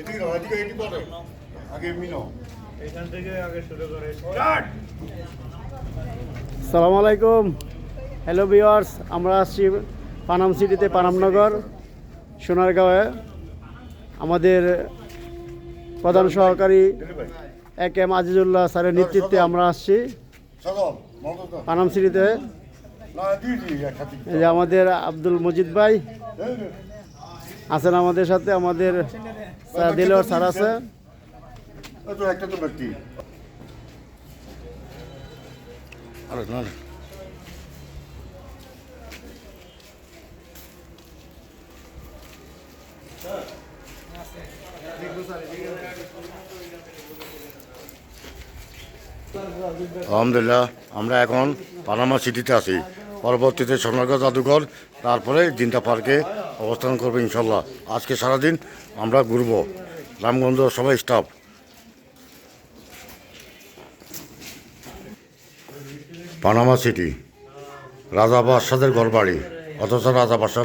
এদিকে নাও, এদিকে এটি পরে আগে এমনি নাও। এখান থেকে আগে শুরু করে। সালাম আলাইকুম। হ্যালো ভিওয়ার্স আমরা আসছি পানাম সিটিতে পানামনগর সোনারগাঁওয়ে। আমাদের প্রধান সহকারী এ এম আজিজুল্লাহ স্যারের নেতৃত্বে আমরা আসছি। পানাম সিটিতে। এই যে আমাদের আব্দুল মজিদ ভাই। আছেন আমাদের সাথে আমাদের দিলর স্যার আছে। না। আলহামদুলিল্লাহ আমরা এখন পানামা সিটিতে আছি। পরবর্তীতে সোনারগাঁ জাদুঘর, তারপরে জিন্তা পার্কে অবস্থান করব ইনশাল্লাহ। আজকে সারাদিন আমরা ঘুরবো। রামগঞ্জ সবাই স্টাফ পানামা সিটি রাজা বাদশাদের ঘরবাড়ি, অথচ রাজা বাদশাহ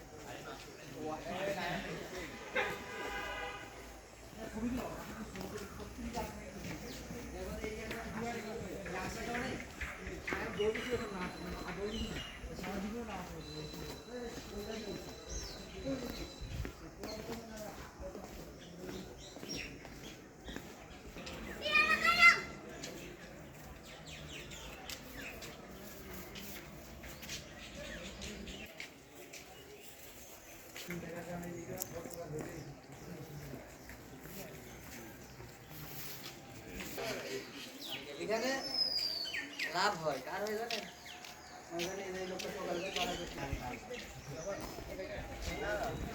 এখানে লাভ হয় কার হয় জানেন এই লোকটা সকালে